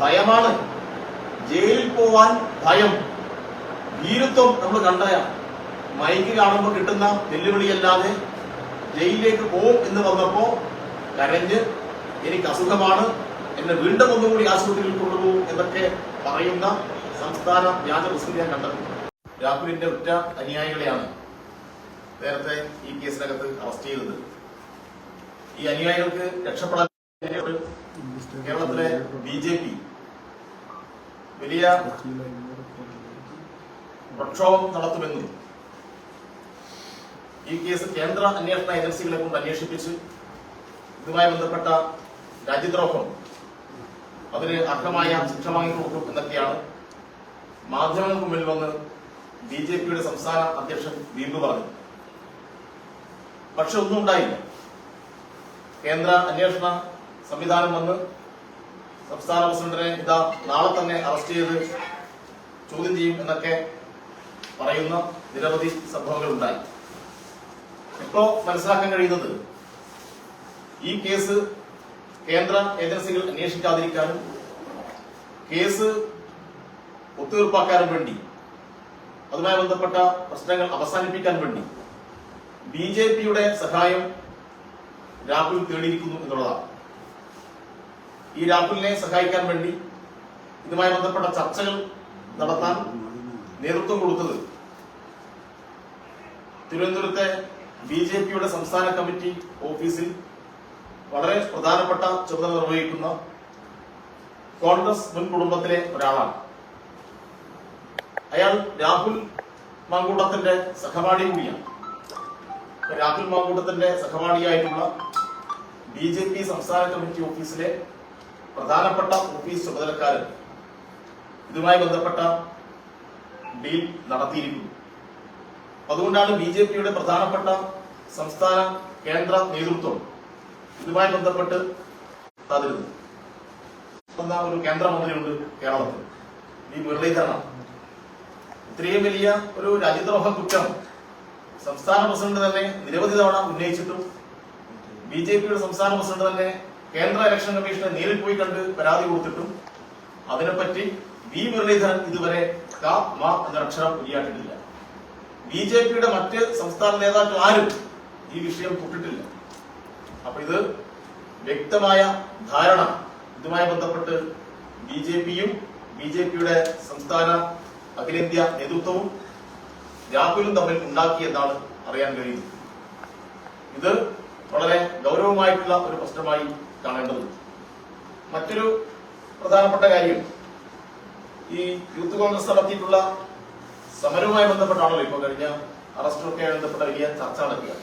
ഭയമാണ്. ജയിലിൽ പോവാൻ ഭയം. ഭീരുത്വം നമ്മൾ കണ്ടയ മൈക്ക് കാണുമ്പോൾ കിട്ടുന്ന വെല്ലുവിളിയല്ലാതെ ജയിലിലേക്ക് പോകും എന്ന് വന്നപ്പോ കരഞ്ഞ് എനിക്ക് അസുഖമാണ് എന്നെ വീണ്ടും ഒന്നുകൂടി ആശുപത്രിയിൽ കൊണ്ടുപോകും എന്നൊക്കെ പറയുന്ന സംസ്ഥാന വ്യാജ പ്രസിദ്ധി ഞാൻ കണ്ടത്. രാഹുലിന്റെ ഒറ്റ അനുയായികളെയാണ് നേരത്തെ ഈ കേസിനകത്ത് അറസ്റ്റ് ചെയ്തത്. ഈ അനുയായികൾക്ക് രക്ഷപ്പെടാൻ കേരളത്തിലെ ബി ജെ പി വലിയ പ്രക്ഷോഭം നടത്തുമെന്നും ഈ കേസ് കേന്ദ്ര അന്വേഷണ ഏജൻസികളെ കൊണ്ട് അന്വേഷിപ്പിച്ച് ഇതുമായി ബന്ധപ്പെട്ട രാജ്യദ്രോഹം അതിന് അർഹമായ ശിക്ഷ വാങ്ങിക്കൊടുക്കും എന്നൊക്കെയാണ് മാധ്യമങ്ങൾക്ക് മുന്നിൽ വന്ന് ബി ജെ പിയുടെ സംസ്ഥാന അധ്യക്ഷൻ വീമ്പ് പറഞ്ഞു. പക്ഷെ ഒന്നും ഉണ്ടായില്ല. കേന്ദ്ര അന്വേഷണ സംവിധാനം വന്ന് സംസ്ഥാന പ്രസിഡന്റിനെ ഇതാ നാളെ തന്നെ അറസ്റ്റ് ചെയ്ത് ചോദ്യം ചെയ്യും എന്നൊക്കെ പറയുന്ന നിരവധി സംഭവങ്ങൾ ഉണ്ടായി ഇപ്പോ മനസ്സിലാക്കാൻ കഴിയുന്നത് ഈ കേസ് കേന്ദ്ര ഏജൻസികൾ അന്വേഷിക്കാതിരിക്കാനും കേസ് ഒത്തുതീർപ്പാക്കാനും വേണ്ടി അതുമായി ബന്ധപ്പെട്ട പ്രശ്നങ്ങൾ അവസാനിപ്പിക്കാൻ വേണ്ടി ബി ജെ പിയുടെ സഹായം രാഹുൽ തേടിയിരിക്കുന്നു എന്നുള്ളതാണ്. ഈ രാഹുലിനെ സഹായിക്കാൻ വേണ്ടി ഇതുമായി ബന്ധപ്പെട്ട ചർച്ചകൾ നടത്താൻ നേതൃത്വം കൊടുത്തത് തിരുവനന്തപുരത്തെ ബി ജെ പിയുടെ സംസ്ഥാന കമ്മിറ്റി ഓഫീസിൽ വളരെ പ്രധാനപ്പെട്ട ചുമതല നിർവഹിക്കുന്ന കോൺഗ്രസ് മുൻ കുടുംബത്തിലെ ഒരാളാണ്. അയാൾ രാഹുൽ മാങ്കൂട്ടത്തിന്റെ സഹപാഠി കൂടിയാണ്. രാഹുൽ മാങ്കൂട്ടത്തിന്റെ സഹപാഠിയായിട്ടുള്ള ബി ജെ പി സംസ്ഥാന കമ്മിറ്റി ഓഫീസിലെ പ്രധാനപ്പെട്ട ഓഫീസ് ചുമതലക്കാരൻ ഇതുമായി ബന്ധപ്പെട്ട ഡീൽ നടത്തിയിരിക്കുന്നു. അതുകൊണ്ടാണ് ബി ജെ പിയുടെ പ്രധാനപ്പെട്ട സംസ്ഥാന കേന്ദ്ര നേതൃത്വം ഇതുമായി ബന്ധപ്പെട്ട് തതിരുന്നത്. ഒരു കേന്ദ്രമന്ത്രിയുണ്ട് കേരളത്തിൽ ഈ മുരളീധരനാണ്. ഇത്രയും വലിയ ഒരു രാജ്യദ്രോഹ കുറ്റം സംസ്ഥാന പ്രസിഡന്റ് തന്നെ നിരവധി തവണ ഉന്നയിച്ചിട്ടും ബി ജെ പിയുടെ സംസ്ഥാന പ്രസിഡന്റ് തന്നെ കേന്ദ്ര ഇലക്ഷൻ കമ്മീഷനെ നേരിൽ പോയി കണ്ട് പരാതി കൊടുത്തിട്ടും അതിനെപ്പറ്റി വി മുരളീധരൻ ഇതുവരെ ക മ എന്നൊരക്ഷരം ഉരിയാട്ടിട്ടില്ല ബി ജെ പിയുടെ മറ്റ് സംസ്ഥാന നേതാക്കൾ ആരും ഈ വിഷയം തൊട്ടിട്ടില്ല. അപ്പൊ ഇത് വ്യക്തമായ ധാരണ. ഇതുമായി ബന്ധപ്പെട്ട് ബി ജെ പിയും ബി ജെ പിയുടെ സംസ്ഥാന അഖിലേന്ത്യാ നേതൃത്വവും രാഹുലും തമ്മിൽ ഉണ്ടാക്കിയെന്നാണ് അറിയാൻ കഴിയുന്നത്. ഇത് വളരെ ഗൗരവമായിട്ടുള്ള ഒരു പ്രശ്നമായി കാണേണ്ടതുണ്ട്. മറ്റൊരു പ്രധാനപ്പെട്ട കാര്യം ഈ യൂത്ത് കോൺഗ്രസ് നടത്തിയിട്ടുള്ള സമരവുമായി ബന്ധപ്പെട്ടാണല്ലോ ഇപ്പൊ കഴിഞ്ഞ അറസ്റ്റൊക്കെ ബന്ധപ്പെട്ട വലിയ ചർച്ച നടക്കുക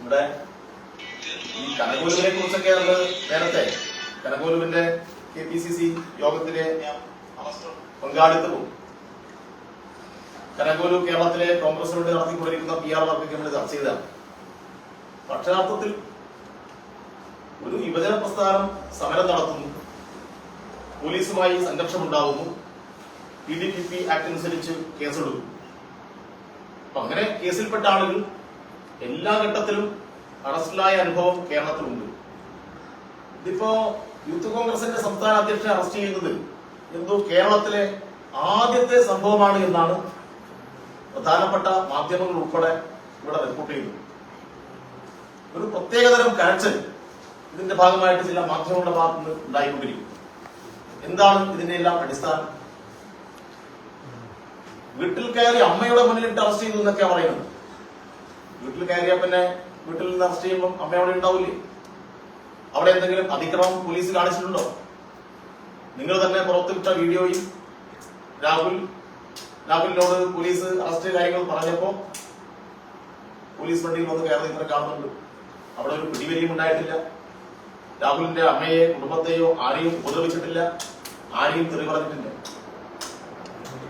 ഇവിടെ ഈ കനകോലുവിനെ കുറിച്ചൊക്കെ നമ്മൾ നേരത്തെ കനകോലുവിന്റെ കെ പി സി സി യോഗത്തിലെ പങ്കാളിത്തവും കനകോലു കേരളത്തിലെ കോൺഗ്രസിനോട് നടത്തിക്കൊണ്ടിരിക്കുന്ന പി ആർ വർക്കൊക്കെ നമ്മൾ ചർച്ച ചെയ്തതാണ്. അക്ഷരാർത്ഥത്തിൽ ഒരു യുവജന പ്രസ്ഥാനം സമരം നടത്തുന്നു. പോലീസുമായി സംഘർഷമുണ്ടാവുന്നു. P D P P act അനുസരിച്ച് കേസെടുക്കും. അപ്പൊ അങ്ങനെ കേസിൽപ്പെട്ട ആളുകൾ എല്ലാ ഘട്ടത്തിലും അറസ്റ്റിലായ അനുഭവം കേരളത്തിലുണ്ട്. ഇതിപ്പോ യൂത്ത് കോൺഗ്രസിന്റെ സംസ്ഥാന അധ്യക്ഷനെ അറസ്റ്റ് ചെയ്യുന്നത് എന്തോ കേരളത്തിലെ ആദ്യത്തെ സംഭവമാണ് എന്നാണ് പ്രധാനപ്പെട്ട മാധ്യമങ്ങൾ ഉൾപ്പെടെ ഇവിടെ റിപ്പോർട്ട് ചെയ്തത് ഒരു പ്രത്യേകതരം കരച്ചൽ. ഇതിന്റെ ഭാഗമായിട്ട് ചില മാധ്യമങ്ങളുടെ ഭാഗത്ത് ഉണ്ടായിക്കൊണ്ടിരിക്കും. എന്താണ് ഇതിന്റെ എല്ലാം അടിസ്ഥാനം? വീട്ടിൽ കയറി അമ്മയുടെ മുന്നിലിട്ട് അറസ്റ്റ് ചെയ്തു എന്നൊക്കെയാ പറയുന്നത്. വീട്ടിൽ കയറിയാ പിന്നെ വീട്ടിൽ നിന്ന് അറസ്റ്റ് ചെയ്യുമ്പോൾ അമ്മ അവിടെ ഉണ്ടാവില്ലേ? അവിടെ എന്തെങ്കിലും അതിക്രമം പോലീസ് കാണിച്ചിട്ടുണ്ടോ? നിങ്ങൾ തന്നെ പുറത്തുവിട്ട വീഡിയോയിൽ രാഹുൽ രാഹുലിനോട് പോലീസ് അറസ്റ്റ് കാര്യങ്ങൾ പറഞ്ഞപ്പോ പോലീസ് വണ്ടിയിൽ വന്ന് കയറി ഇത്ര കാണുന്നുണ്ട്. അവിടെ ഒരു പിടിവലിയും ഉണ്ടായിട്ടില്ല. രാഹുലിന്റെ അമ്മയെ കുടുംബത്തെയോ ആരെയും ഉപദ്രവിച്ചിട്ടില്ല. ആരെയും തെറി പറഞ്ഞിട്ടില്ല.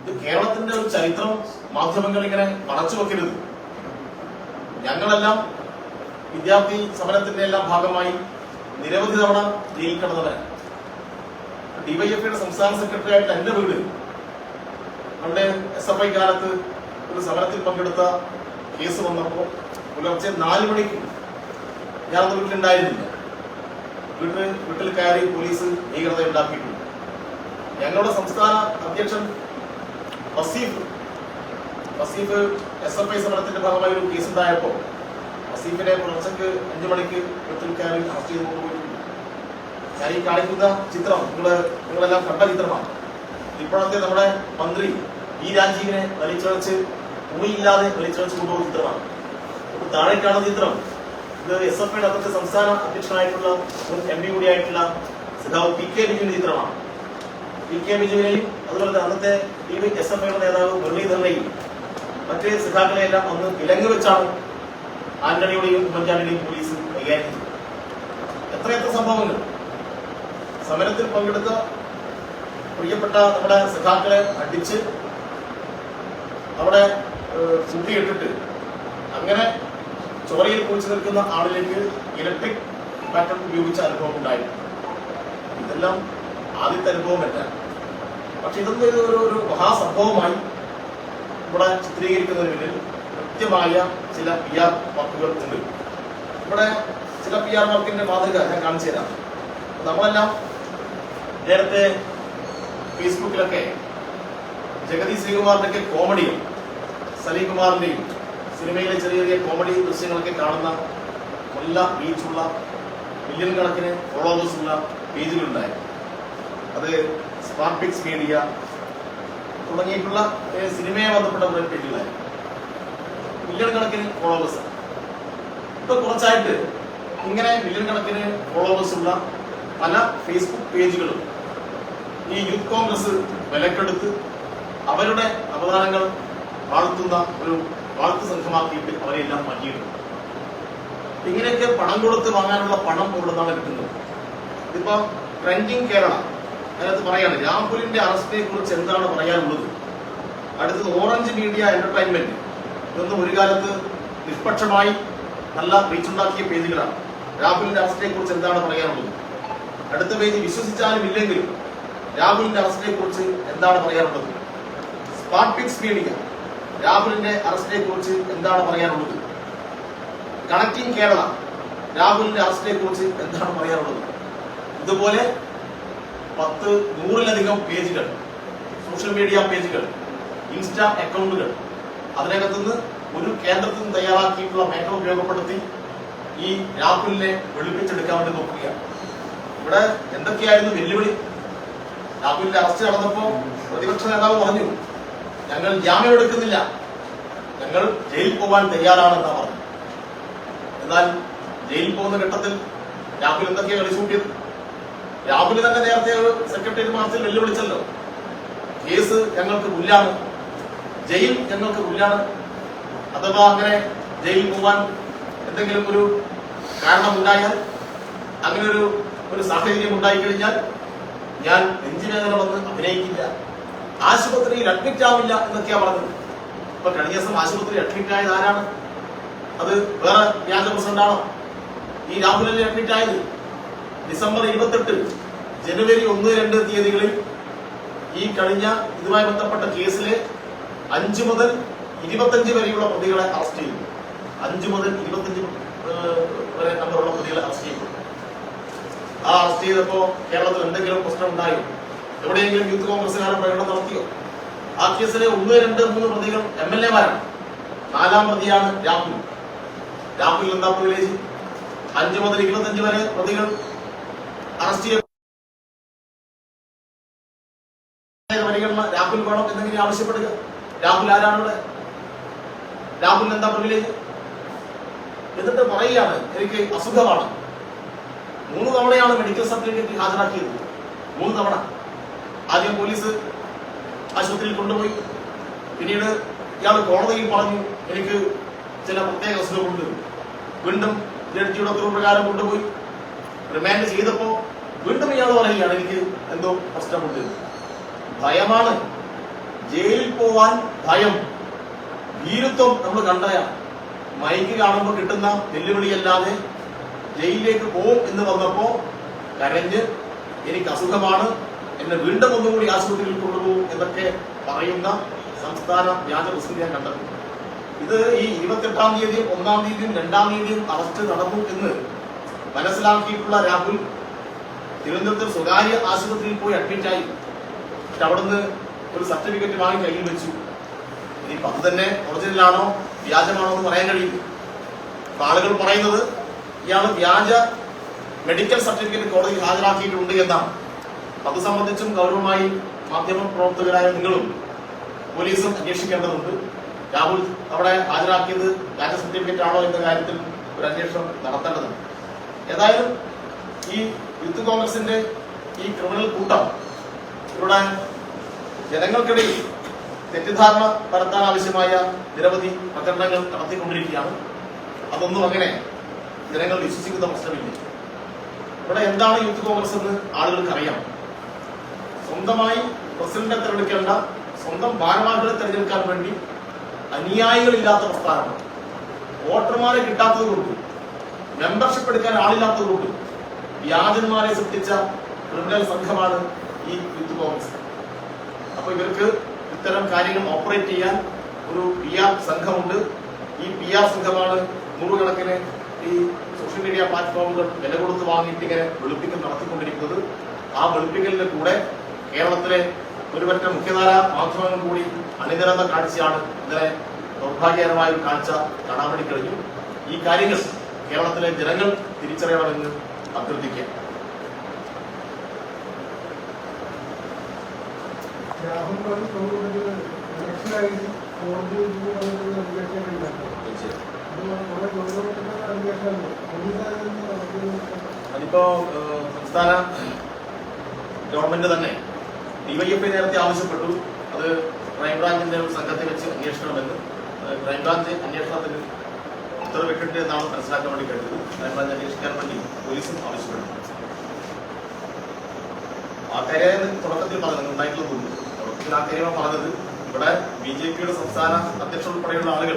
ഇത് കേരളത്തിന്റെ ഒരു ചരിത്രം മാധ്യമങ്ങൾ ഇങ്ങനെ മറച്ചു വെക്കരുത്. ഞങ്ങളെല്ലാം വിദ്യാർത്ഥി സമരത്തിന്റെ എല്ലാം ഭാഗമായി നിരവധി തവണ ജയിലിൽ കിടന്നവരാണ് ഡിവൈഎഫ്ഐയുടെ സംസ്ഥാന സെക്രട്ടറി ആയിട്ട് എന്റെ വീട് നമ്മുടെ എസ് എഫ് ഐ കാലത്ത് ഒരു സമരത്തിൽ പങ്കെടുത്ത കേസ് വന്നപ്പോൾ പുലർച്ചെ നാല് മണിക്ക് ഞാനന്ന് വീട്ടിലുണ്ടായിരുന്നില്ല. വീട്ടിൽ വീട്ടിൽ കയറി പോലീസ് ഭീകരത ഉണ്ടാക്കിയിട്ടുണ്ട്. ഞങ്ങളുടെ സംസ്ഥാന അധ്യക്ഷൻ Vaseef Vaseef S F I സമരത്തിന്റെ ഭാഗമായി ഒരു കേസ് ഉണ്ടായപ്പോൾ വസീഫിനെ പുലർച്ചയ്ക്ക് അഞ്ചു മണിക്ക് വീട്ടിൽ കയറി അറസ്റ്റ് ചെയ്ത് കൊണ്ടുപോയിട്ടുണ്ട്. ഞാൻ ഈ കാണിക്കുന്ന ചിത്രം നിങ്ങൾ നിങ്ങളെല്ലാം കണ്ട ചിത്രമാണ്. ഇപ്പോഴത്തെ നമ്മുടെ മന്ത്രി ഈ രാജീവിനെ വലിച്ചഴച്ച് ഭൂമിയില്ലാതെ വെച്ച് കൊണ്ടുപോകുന്ന ചിത്രമാണ്. താഴെ കാണുന്ന ചിത്രം. ഇത് എസ് എഫ് ഐയുടെ അന്നത്തെ സംസ്ഥാന അധ്യക്ഷനായിട്ടുള്ള എം പി കൂടിയായിട്ടുള്ള സിദ്ധാവ് പി കെ ബിജുവിന്റെ ചിത്രമാണ്. പി കെ ബിജുവിനെയും അതുപോലെ തന്നെ അന്നത്തെ ഈ എസ് എഫ് ഐയുടെ നേതാവ് മുരളീധരനെയും മറ്റ് സഖാക്കളെയെല്ലാം അന്ന് വിലങ്ങ് വെച്ചാണ് ആന്റണിയുടെയും ഉമ്മൻചാണ്ടിയുടെയും പോലീസ് കൈകാര്യം ചെയ്തത്. എത്രയെത്ര സംഭവങ്ങൾ. സമരത്തിൽ പങ്കെടുത്ത പ്രിയപ്പെട്ട നമ്മുടെ സഖാക്കളെ അടിച്ച് അവിടെ ഏഹ്, കൂട്ടിയിട്ടിട്ട് അങ്ങനെ ചോരയിൽ കുളിച്ചു നിൽക്കുന്ന ആളിലേക്ക് ഇലക്ട്രിക് പാറ്റൺ ഉപയോഗിച്ച അനുഭവം ഉണ്ടായിരുന്നു. ഇതെല്ലാം ആദ്യത്തെ അനുഭവമല്ല പക്ഷെ ഇതൊന്നും ഒരു ഒരു- മഹാസംഭവമായി ഇവിടെ ചിത്രീകരിക്കുന്നതിന് പിന്നിൽ കൃത്യമായ ചില പി ആർ വർക്കുകൾ ഉണ്ട്. ഇവിടെ ചില പി ആർ വർക്കിന്റെ മാതൃക ഞാൻ കാണിച്ചു തരാം. നമ്മളെല്ലാം നേരത്തെ ഫേസ്ബുക്കിലൊക്കെ ജഗതി ശ്രീകുമാറിന്റെ കോമഡിയും സലീം കുമാറിന്റെയും സിനിമയിലെ ചെറിയ ചെറിയ കോമഡി ദൃശ്യങ്ങളൊക്കെ കാണുന്ന നല്ല ബീച്ചുള്ള മില്യൺ കണക്കിന് ഫോളോവേഴ്സ് ഉള്ള പേജുകളുണ്ടായി അത് സ്പാർപിക്സ് മീഡിയ തുടങ്ങിയിട്ടുള്ള സിനിമയെ ബന്ധപ്പെട്ട കുറെ പേജുകളായി മില്യൺ കണക്കിന് ഫോളോവേഴ്സ് ഇപ്പൊ കുറച്ചായിട്ട് ഇങ്ങനെ മില്യൺ കണക്കിന് ഫോളോവേഴ്സ് ഉള്ള പല ഫേസ്ബുക്ക് പേജുകളും ഈ യൂത്ത് കോൺഗ്രസ് വിലക്കെടുത്ത് അവരുടെ അവതാരങ്ങൾ വാഴ്ത്തുന്ന ഒരു വാഴ്ത്തു സംഘമാക്കിയിട്ട് അവരെല്ലാം മാറ്റിയിട്ടുണ്ട് ഇങ്ങനെയൊക്കെ പണം കൊടുത്ത് വാങ്ങാനുള്ള പണം നിന്നാണ് കിട്ടുന്നത് ഇതിപ്പോ ട്രെൻഡിങ് കേരള. അതിനകത്ത് പറയാണ് രാഹുലിന്റെ അറസ്റ്റിനെ കുറിച്ച് എന്താണ് പറയാനുള്ളത്? അടുത്തത് ഓറഞ്ച് മീഡിയ എന്റർടൈൻമെന്റ്. ഇതൊന്നും ഒരു കാലത്ത് നിഷ്പക്ഷമായി നല്ല റീച്ചുണ്ടാക്കിയ പേജുകളാണ്. രാഹുലിന്റെ അറസ്റ്റിനെ കുറിച്ച് എന്താണ് പറയാനുള്ളത്? അടുത്ത പേജ് വിശ്വസിച്ചാലും ഇല്ലെങ്കിലും രാഹുലിന്റെ അറസ്റ്റിനെ കുറിച്ച് എന്താണ് പറയാനുള്ളത്? സ്പാർട്ടിക്സ് മീഡിയ രാഹുലിന്റെ അറസ്റ്റിനെ കുറിച്ച് എന്താണ് പറയാനുള്ളത്? കണക്റ്റിംഗ് കേരള രാഹുലിന്റെ അറസ്റ്റിനെ കുറിച്ച് എന്താണ് പറയാനുള്ളത്? ഇതുപോലെ പത്ത് നൂറിലധികം പേജുകൾ സോഷ്യൽ മീഡിയ പേജുകൾ ഇൻസ്റ്റാ അക്കൗണ്ടുകൾ അതിനകത്തുനിന്ന് ഒരു കേന്ദ്രത്തിൽ നിന്ന് തയ്യാറാക്കിയിട്ടുള്ള മേഖല ഉപയോഗപ്പെടുത്തി ഈ രാഹുലിനെ വെളുപ്പിച്ചെടുക്കാൻ വേണ്ടി നോക്കുകയാണ്. ഇവിടെ എന്തൊക്കെയായിരുന്നു വെല്ലുവിളി? രാഹുലിന്റെ അറസ്റ്റ് നടന്നപ്പോ പ്രതിപക്ഷ നേതാവ് പറഞ്ഞു ഞങ്ങൾ ജാമ്യം എടുക്കുന്നില്ല. ഞങ്ങൾ ജയിലിൽ പോകാൻ തയ്യാറാണെന്നാ പറഞ്ഞു എന്നാൽ ജയിലിൽ പോകുന്ന ഘട്ടത്തിൽ രാഹുൽ എന്തൊക്കെയാണ് കളിച്ചൂട്ടിയത് രാഹുൽ തന്നെ നേരത്തെ ഒരു സെക്രട്ടറി മാർച്ചിൽ വെല്ലുവിളിച്ചല്ലോ. കേസ് ഞങ്ങൾക്ക് പുല്ലാണ് ജയിൽ ഞങ്ങൾക്ക് പുല്ലാണ് അഥവാ അങ്ങനെ ജയിലിൽ പോകാൻ എന്തെങ്കിലും ഒരു കാരണമുണ്ടായാൽ അങ്ങനെ ഒരു ഒരു സാഹചര്യം ഉണ്ടായിക്കഴിഞ്ഞാൽ ഞാൻ അഭിനയിക്കില്ല ആശുപത്രിയിൽ അഡ്മിറ്റ് ആവില്ല എന്നൊക്കെയാ പറഞ്ഞത്. ഇപ്പൊ കഴിഞ്ഞ ദിവസം ആശുപത്രിയിൽ അഡ്മിറ്റ് ആയത് ആരാണ്? അത് വേറെ വ്യാജ പ്രസിഡന്റാണോ? ഈ രാഹുലല്ലേ അഡ്മിറ്റ് ആയത്? ഡിസംബർ ഇരുപത്തെട്ട് ജനുവരി ഒന്ന് രണ്ട് തീയതികളിൽ ഈ കഴിഞ്ഞ ഇതുമായി ബന്ധപ്പെട്ട കേസിലെ അഞ്ചു മുതൽ ഇരുപത്തഞ്ച് വരെയുള്ള പ്രതികളെ അറസ്റ്റ് ചെയ്തു അഞ്ചു മുതൽ ഇരുപത്തഞ്ച് വരെ നമ്പറുള്ള പ്രതികളെ അറസ്റ്റ് ചെയ്തു ആ അറസ്റ്റ് ചെയ്തപ്പോ കേരളത്തിൽ എന്തെങ്കിലും പ്രശ്നം ഉണ്ടായോ? എവിടെയെങ്കിലും യൂത്ത് കോൺഗ്രസ്സുകാരൻ പ്രകടനം നടത്തിയോ? ആ കേസിലെ ഒന്ന് രണ്ട് മൂന്ന് പ്രതികൾ എം എൽ എമാരാണ്. നാലാം പ്രതിയാണ് രാഹുൽ. രാഹുൽ എന്താ പ്രിവിലേജ് അഞ്ചു മുതൽ ഇരുപത്തഞ്ച് വരെ പ്രതികൾ അറസ്റ്റ് ചെയ്യ പരിഗണന രാഹുൽ വേണം എന്നെങ്കിലും ആവശ്യപ്പെടുക? രാഹുൽ ആരാണ് ഇവിടെ? രാഹുൽ എന്താ പ്രിവിലേജ് എന്നിട്ട് പറയുകയാണ് എനിക്ക് അസുഖമാണ്. മൂന്ന് തവണയാണ് മെഡിക്കൽ സർട്ടിഫിക്കറ്റ് ഹാജരാക്കിയത്. മൂന്ന് തവണ. ആദ്യം പോലീസ് ആശുപത്രിയിൽ കൊണ്ടുപോയി. പിന്നീട് ഇയാൾ കോടതിയിൽ പറഞ്ഞു എനിക്ക് ചില പ്രത്യേക അസുഖമുണ്ട്. വീണ്ടും ജഡ്ജിയുടെ ഉത്തരവ് പ്രകാരം കൊണ്ടുപോയി. റിമാൻഡ് ചെയ്തപ്പോ വീണ്ടും ഇയാൾ പറയുകയാണ് എനിക്ക് എന്തോ പ്രശ്നമുണ്ട്. ഭയമാണ്. ജയിലിൽ പോവാൻ ഭയം. ഭീരുത്വം നമ്മൾ കണ്ടയാ. മൈക്ക് കാണുമ്പോൾ കിട്ടുന്ന വെല്ലുവിളിയല്ലാതെ ജയിലിലേക്ക് പോകും എന്ന് വന്നപ്പോ കരഞ്ഞ് എനിക്ക് അസുഖമാണ്. എന്നെ വീണ്ടും ഒന്നും കൂടി ആശുപത്രിയിൽ കൊണ്ടുപോകും എന്നൊക്കെ പറയുന്ന സംസ്ഥാന വ്യാജ പ്രസിദ്ധി ഞാൻ കണ്ടത് ഇത് ഈ ഇരുപത്തെട്ടാം തീയതിയും ഒന്നാം തീയതിയും രണ്ടാം തീയതിയും അറസ്റ്റ് നടക്കും എന്ന് മനസ്സിലാക്കിയിട്ടുള്ള രാഹുൽ തിരുവനന്തപുരത്ത് സ്വകാര്യ ആശുപത്രിയിൽ പോയി അഡ്മിറ്റായി എന്നിട്ട് അവിടുന്ന് ഒരു സർട്ടിഫിക്കറ്റ് വാങ്ങി കയ്യിൽ വെച്ചു. ഇനി അത് തന്നെ ഒറിജിനലാണോ വ്യാജമാണോ എന്ന് പറയാൻ കഴിയും അപ്പൊ ആളുകൾ പറയുന്നത് ഇയാൾ വ്യാജ മെഡിക്കൽ സർട്ടിഫിക്കറ്റ് കോടതിയിൽ ഹാജരാക്കിയിട്ടുണ്ട് എന്നാണ്. അത് സംബന്ധിച്ചും ഗൗരവമായി മാധ്യമ പ്രവർത്തകരായ നിങ്ങളും പോലീസും അന്വേഷിക്കേണ്ടതുണ്ട്. രാഹുൽ അവിടെ ഹാജരാക്കിയത് വ്യാജ സർട്ടിഫിക്കറ്റ് ആണോ എന്ന കാര്യത്തിൽ ഒരു അന്വേഷണം നടത്തേണ്ടതുണ്ട്. ഏതായാലും ഈ യൂത്ത് കോൺഗ്രസിന്റെ ഈ ക്രിമിനൽ കൂട്ടം ഇവിടെ ജനങ്ങൾക്കിടയിൽ തെറ്റിദ്ധാരണ പരത്താൻ ആവശ്യമായ നിരവധി പ്രചരണങ്ങൾ നടത്തിക്കൊണ്ടിരിക്കുകയാണ്. അതൊന്നും അങ്ങനെ ജനങ്ങൾ വിശ്വസിക്കുന്ന പ്രശ്നമില്ല. ഇവിടെ എന്താണ് യൂത്ത് കോൺഗ്രസ് എന്ന് ആളുകൾക്ക് അറിയാം. സ്വന്തമായി പ്രസിഡന്റെ തെരഞ്ഞെടുക്കേണ്ട സ്വന്തം ഭാരവാഹികളെ തെരഞ്ഞെടുക്കാൻ വേണ്ടി അനുയായികളില്ലാത്ത പ്രസ്ഥാനമാണ് വോട്ടർമാരെ കിട്ടാത്തത് കൊണ്ട് മെമ്പർഷിപ്പ് എടുക്കാൻ ആളില്ലാത്തത് കൊണ്ട് വ്യാജന്മാരെ സൃഷ്ടിച്ച ക്രിമിനൽ സംഘമാണ് ഈ യൂത്ത് കോൺഗ്രസ്. അപ്പൊ ഇവർക്ക് ഇത്തരം കാര്യങ്ങൾ ഓപ്പറേറ്റ് ചെയ്യാൻ ഒരു പി ആർ സംഘമുണ്ട്. ഈ പി ആർ സംഘമാണ് നൂറുകണക്കിന് ഈ സോഷ്യൽ മീഡിയ പ്ലാറ്റ്ഫോമുകൾ വില കൊടുത്ത് വാങ്ങിയിട്ട് ഇങ്ങനെ വെളുപ്പിക്കൽ നടത്തിക്കൊണ്ടിരിക്കുന്നത്. ആ വെളുപ്പിക്കലിന്റെ കൂടെ കേരളത്തിലെ ഒരുപറ്റ മുഖ്യധാര മാധ്യമങ്ങൾ കൂടി അണിനിരന്ന കാഴ്ചയാണ് ഇന്നലെ ദൗർഭാഗ്യകരമായ ഒരു കാഴ്ച കാണാൻ വേണ്ടി കഴിഞ്ഞു. ഈ കാര്യങ്ങൾ കേരളത്തിലെ ജനങ്ങൾ തിരിച്ചറിയണമെന്ന് അഭ്യർത്ഥിക്കുക അതിപ്പോ സംസ്ഥാന ഗവൺമെന്റ് തന്നെ ഡിവൈഎഫ്ഐ നേരത്തെ ആവശ്യപ്പെട്ടു. അത് ക്രൈംബ്രാഞ്ചിന്റെ സംഘത്തെ വെച്ച് അന്വേഷിക്കണമെന്ന്. ക്രൈംബ്രാഞ്ച് അന്വേഷണത്തിന് ഉത്തരവിട്ടിട്ട് എന്നാണ് മനസ്സിലാക്കാൻ വേണ്ടി കഴിഞ്ഞത്. ക്രൈംബ്രാഞ്ച് അന്വേഷിക്കാൻ വേണ്ടി പോലീസും ആവശ്യപ്പെട്ടു. ആ കാര്യം തുടക്കത്തിൽ പറഞ്ഞത് ഉണ്ടായിട്ടുള്ളതുണ്ട് തുടക്കത്തിൽ ആ കാര്യമാണ് പറഞ്ഞത് ഇവിടെ ബി ജെ പിയുടെ സംസ്ഥാന അധ്യക്ഷൻ ഉൾപ്പെടെയുള്ള ആളുകൾ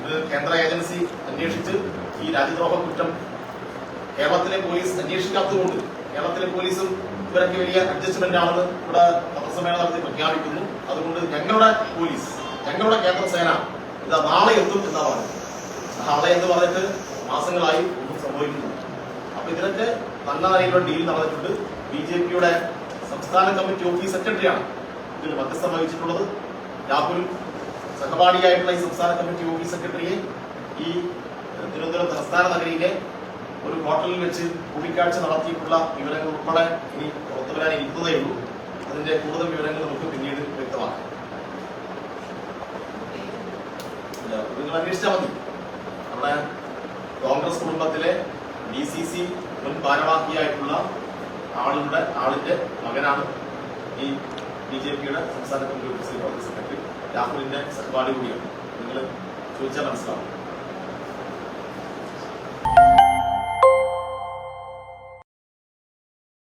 ഇത് കേന്ദ്ര ഏജൻസി അന്വേഷിച്ച് ഈ രാജ്യദ്രോഹ കുറ്റം കേരളത്തിലെ പോലീസ് അന്വേഷിക്കാത്തതുകൊണ്ട് കേരളത്തിലെ പോലീസും ഇവരൊക്കെ വലിയ അഡ്ജസ്റ്റ്മെന്റ് ആണെന്ന് ഇവിടെ പത്രസമ്മേളനം നടത്തി പ്രഖ്യാപിക്കുന്നു. അതുകൊണ്ട് ഞങ്ങളുടെ പോലീസ് ഞങ്ങളുടെ കേന്ദ്ര സേന ഇതാ നാളെ എത്തും എന്നാ പറഞ്ഞത്. നാളെ എന്ന് പറഞ്ഞിട്ട് മാസങ്ങളായി ഒന്നും സംഭവിക്കുന്നു അപ്പൊ ഇതിനൊക്കെ നല്ല നിലയിലുള്ള ഡീൽ നടന്നിട്ടുണ്ട്. ബി ജെ പിയുടെ സംസ്ഥാന കമ്മിറ്റി ഓഫീസ് സെക്രട്ടറിയാണ് ഇതിൽ മധ്യസ്ഥം വഹിച്ചിട്ടുള്ളത്. രാഹുൽ സഹപാഠിയായിട്ടുള്ള ഈ സംസ്ഥാന കമ്മിറ്റി ഓഫീസ് സെക്രട്ടറിയെ ഈ തിരുവനന്തപുരം തലസ്ഥാന നഗരിയിലെ ഒരു ഹോട്ടലിൽ വെച്ച് കൂടിക്കാഴ്ച നടത്തിയിട്ടുള്ള വിവരങ്ങൾ ഉൾപ്പെടെ ഇനി പുറത്തു വരാൻ ഇരിക്കുന്നതേ ഉള്ളൂ. അതിന്റെ കൂടുതൽ വിവരങ്ങൾ നമുക്ക് പിന്നീട് വ്യക്തമാക്കാം. നിങ്ങൾ അന്വേഷിച്ചാൽ മതി. നമ്മുടെ കോൺഗ്രസ് കുടുംബത്തിലെ ഡി സി സി മുൻ ഭാരവാഹിയായിട്ടുള്ള ആളുടെ ആളിന്റെ മകനാണ് ഈ ബി ജെ പിയുടെ സംസ്ഥാന കമ്മിറ്റി ഓഫീസിൽ സെക്രട്ടറി രാഹുലിന്റെ സഹപാഠി കൂടിയാണ്. നിങ്ങൾ ചോദിച്ചാൽ മനസ്സിലാവും.